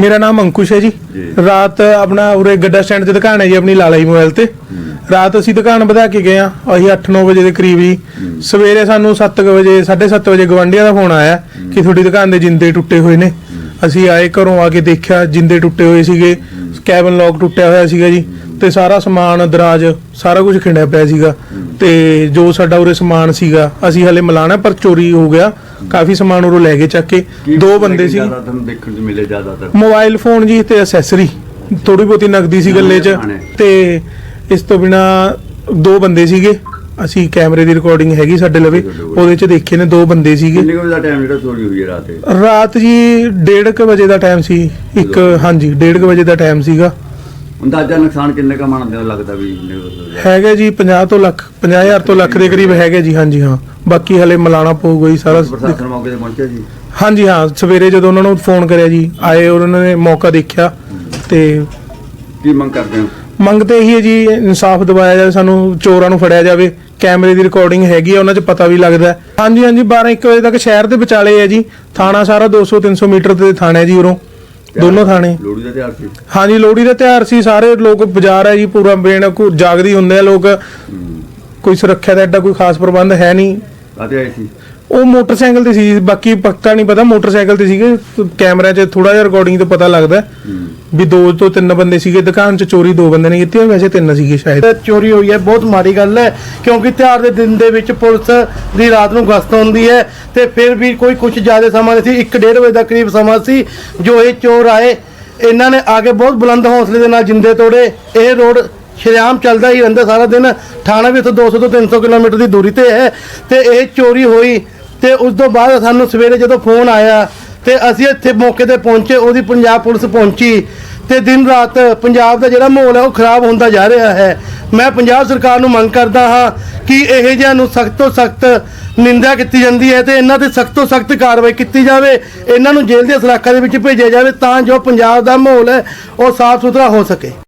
ਮੇਰਾ ਨਾਮ ਅੰਕੁਸ਼ ਹੈ ਜੀ। ਰਾਤ ਆਪਣਾ ਉਰੇ ਗੱਡਾ ਸਟੈਂਡ ਤੇ ਦੁਕਾਨ ਹੈ ਜੀ ਆਪਣੀ ਲਾਲਾ ਜੀ ਮੋਬਾਈਲ ਤੇ। ਰਾਤ ਅਸੀਂ ਦੁਕਾਨ ਵਧਾ ਕੇ ਗਏ ਆ ਅਸੀਂ 8-9 ਵਜੇ ਦੇ ਕਰੀਬ ਹੀ। ਸਵੇਰੇ ਸਾਨੂੰ 7 ਵਜੇ 7:30 ਵਜੇ ਗਵੰਡੀਆਂ ਦਾ ਫੋਨ ਆਇਆ ਕਿ ਤੁਹਾਡੀ ਦੁਕਾਨ ਦੇ ਜਿੰਦੇ ਟੁੱਟੇ ਹੋਏ ਨੇ। ਅਸੀਂ ਆਏ ਘਰੋਂ ਆ ਕੇ ਦੇਖਿਆ ਜਿੰਦੇ ਟੁੱਟੇ ਹੋਏ ਸੀਗੇ। ਕੈਬਨ ਲੌਕ ਟੁੱਟਿਆ ਹੋਇਆ ਸੀਗਾ ਜੀ। ਤੇ ਸਾਰਾ ਸਮਾਨ ਦਰਾਜ ਸਾਰਾ ਕੁਝ ਖਿੰਡਿਆ ਪਿਆ ਸੀਗਾ। ਤੇ ਜੋ ਸਾਡਾ ਉਰੇ ਸਮਾਨ ਸੀਗਾ ਅਸੀਂ ਹਲੇ ਮਿਲਾਣਾ ਪਰ ਚੋਰੀ ਹੋ ਗਿਆ। ਕਾਫੀ ਸਮਾਨ ਉਰੋਂ ਲੈ ਕੇ ਚੱਕ ਕੇ ਦੋ ਬੰਦੇ ਸੀ। ਜ਼ਿਆਦਾ ਤੁਹਾਨੂੰ ਦੇਖਣ ਨੂੰ ਮਿਲੇ ਜ਼ਿਆਦਾਤਰ? ਮੋਬਾਈਲ ਫੋਨ ਜੀ ਤੇ ਅਸੈਸਰੀ ਥੋੜੀ ਬਹੁਤੀ ਨਗਦੀ ਸੀ ਗੱਲੇ 'ਚ। ਤੇ ਇਸ ਤੋਂ ਬਿਨਾ ਦੋ ਬੰਦੇ ਸੀਗੇ। ਅਸੀਂ ਕੈਮਰੇ ਦੀ ਰਿਕਾਰਡਿੰਗ ਹੈਗੀ ਸਾਡੇ ਲਵੇ ਉਹਦੇ 'ਚ ਦੇਖੇ ਨੇ ਦੋ ਬੰਦੇ ਸੀਗੇ। ਕਿੰਨੇ ਕੁ ਵਜੇ ਦਾ ਟਾਈਮ ਜਿਹੜਾ ਚੋਰੀ ਹੋਈ ਹੈ ਰਾਤ? ਇਹ? ਰਾਤ ਜੀ 1:30 ਵਜੇ ਦਾ ਟਾਈਮ ਸੀ। ਇੱਕ ਹਾਂਜੀ 1:30 ਵਜੇ ਦਾ ਟਾਈਮ ਸੀਗਾ। ਅੰਦਾਜ਼ਾ ਨੁਕਸਾਨ ਕਿੰਨੇ ਕਾ ਮੰਨਦੇ ਹੋ ਲੱਗਦਾ ਵੀ? ਹੈਗਾ ਜੀ 50 ਤੋਂ ਲੱਖ 50000 ਤੋਂ ਲੱਖ ਦੇ ਕਰੀਬ ਹੈਗਾ ਜੀ ਹਾਂਜੀ ਹਾਂ ਬਾਕੀ ਹਲੇ ਮਿਲਾਣਾ ਪਊਗਾ ਜੀ ਸਾਰਾ ਪ੍ਰਸ਼ਾਸਨ ਮੌਕੇ ਤੇ ਪਹੁੰਚਿਆ ਜੀ ਹਾਂਜੀ ਹਾਂ ਸਵੇਰੇ ਜਦੋਂ ਉਹਨਾਂ ਨੂੰ ਫੋਨ ਕਰਿਆ ਜੀ ਆਏ ਔਰ ਉਹਨਾਂ ਨੇ ਮੌਕਾ ਦੇਖਿਆ ਤੇ ਕੀ ਮੰਗ ਕਰਦੇ ਹੋ ਮੰਗ ਤੇ ਇਹੀ ਹੈ ਜੀ ਇਨਸਾਫ ਦਿਵਾਇਆ ਜਾਵੇ ਸਾਨੂੰ ਚੋਰਾਂ ਨੂੰ ਫੜਿਆ ਜਾਵੇ ਕੈਮਰੇ ਦੀ ਰਿਕਾਰਡਿੰਗ ਹੈਗੀ ਆ ਉਹਨਾਂ 'ਚ ਪਤਾ ਵੀ ਲੱਗਦਾ। ਹਾਂਜੀ ਹਾਂਜੀ 12 1 ਵਜੇ ਤੱਕ ਸ਼ਹਿਰ ਦੇ ਵਿਚਾਲੇ ਹੈ ਜੀ ਥਾਣਾ ਸਾਰਾ 200 300 ਮੀਟਰ ਤੇ ਥਾਣਾ ਹੈ ਜੀ ਉਰੋਂ ਦੋਨੋਂ ਥਾਣੇ ਲੋਹੜੀ ਦਾ ਤਿਉਹਾਰ ਸੀ। ਹਾਂਜੀ ਲੋਹੜੀ ਦਾ ਤਿਉਹਾਰ ਸੀ ਸਾਰੇ ਲੋਕ ਬਾਜ਼ਾਰ ਹੈ ਜੀ ਪੂਰਾ ਕੋ ਜਾਗਦੀ ਹੁੰਦੇ ਆ ਲੋਕ। ਕੋਈ ਸੁਰੱਖਿਆ ਦਾ ਐਡਾ ਕੋਈ ਖਾਸ ਪ੍ਰਬੰਧ ਹੈ ਨਹੀਂ। ਕਾਤੇ ਆਏ ਸੀ। ਉਹ ਮੋਟਰਸਾਈਕਲ ਤੇ ਸੀ ਬਾਕੀ ਪੱਕਾ ਨਹੀਂ ਪਤਾ ਮੋਟਰਸਾਈਕਲ ਤੇ ਸੀਗੇ ਕੈਮਰਾ 'ਚ ਥੋੜਾ ਜਿਹਾ ਰਿਕਾਰਡਿੰਗ ਤੋਂ ਪਤਾ ਲੱਗਦਾ। ਹੈ। ਵੀ ਦੋ ਤੋਂ ਤਿੰਨ ਬੰਦੇ ਸੀਗੇ ਦੁਕਾਨ 'ਚ ਚੋਰੀ ਦੋ ਬੰਦੇ ਨੇ ਕੀਤੀ ਆ, ਵੈਸੇ ਤਿੰਨ ਸੀਗੇ ਸ਼ਾਇਦ। ਚੋਰੀ ਹੋਈ ਹੈ ਬਹੁਤ ਮਾੜੀ ਗੱਲ ਹੈ ਕਿਉਂਕਿ ਤਿਉਹਾਰ ਦੇ ਦਿਨ ਦੇ ਵਿੱਚ ਪੁਲਿਸ ਦੀ ਰਾਤ ਨੂੰ ਗਸ਼ਤ ਹੁੰਦੀ ਹੈ ਤੇ ਫਿਰ ਵੀ ਕੋਈ ਕੁਝ ਜ਼ਿਆਦਾ ਸਮਾਂ ਨਹੀਂ ਸੀ 1:30 ਵਜੇ ਦਾ ਕਰੀਬ ਸਮਾਂ ਸੀ ਜੋ ਇਹ ਚੋਰ ਆਏ ਇਹਨਾਂ ਨੇ ਆ ਕੇ ਬਹੁਤ ਬੁਲੰਦ ਹੌਸਲੇ ਦੇ ਨਾਲ ਜਿੰਦੇ ਤੋੜੇ ਇਹ ਰੋਡ ਸ਼ਰਿਆਮ ਚੱਲਦਾ ਹੀ ਰਹਿੰਦਾ ਸਾਰਾ ਦਿਨ ਥਾਣਾ ਵੀ ਇੱਥੋਂ 200 ਤੋਂ 300 ਕਿਲੋਮੀਟਰ ਦੀ ਦੂਰੀ ਤੇ ਹੈ ਤੇ ਇਹ ਚੋਰੀ ਹੋਈ ਤੇ ਉਸ ਤੋਂ ਬਾਅਦ ਸਾਨੂੰ ਸਵੇਰੇ ਜਦੋਂ ਫੋਨ ਆਇਆ ਤੇ ਅਸੀਂ ਇੱਥੇ ਮੌਕੇ ਤੇ ਪਹੁੰਚੇ, ਉਹਦੀ ਪੰਜਾਬ ਪੁਲਿਸ ਪਹੁੰਚੀ ਤੇ ਦਿਨ ਰਾਤ ਪੰਜਾਬ ਦਾ ਜਿਹੜਾ ਮਾਹੌਲ ਹੈ ਉਹ ਖਰਾਬ ਹੁੰਦਾ ਜਾ ਰਿਹਾ ਹੈ। ਮੈਂ ਪੰਜਾਬ ਸਰਕਾਰ ਨੂੰ ਮੰਗ ਕਰਦਾ ਹਾਂ ਕਿ ਇਹ ਜਿਹਿਆਂ ਨੂੰ ਸਖਤ ਤੋਂ ਸਖਤ ਨਿੰਦਾ ਕੀਤੀ ਜਾਂਦੀ ਹੈ ਤੇ ਇਹਨਾਂ ਤੇ ਸਖਤ ਤੋਂ ਸਖਤ ਕਾਰਵਾਈ ਕੀਤੀ ਜਾਵੇ। ਇਹਨਾਂ ਨੂੰ ਜੇਲ੍ਹ ਦੇ ਸਲਾਖਾਂ ਦੇ ਵਿੱਚ ਭੇਜਿਆ ਜਾਵੇ ਤਾਂ ਜੋ ਪੰਜਾਬ ਦਾ ਮਾਹੌਲ ਹੈ ਉਹ ਸਾਫ਼ ਸੁਥਰਾ ਹੋ ਸਕੇ।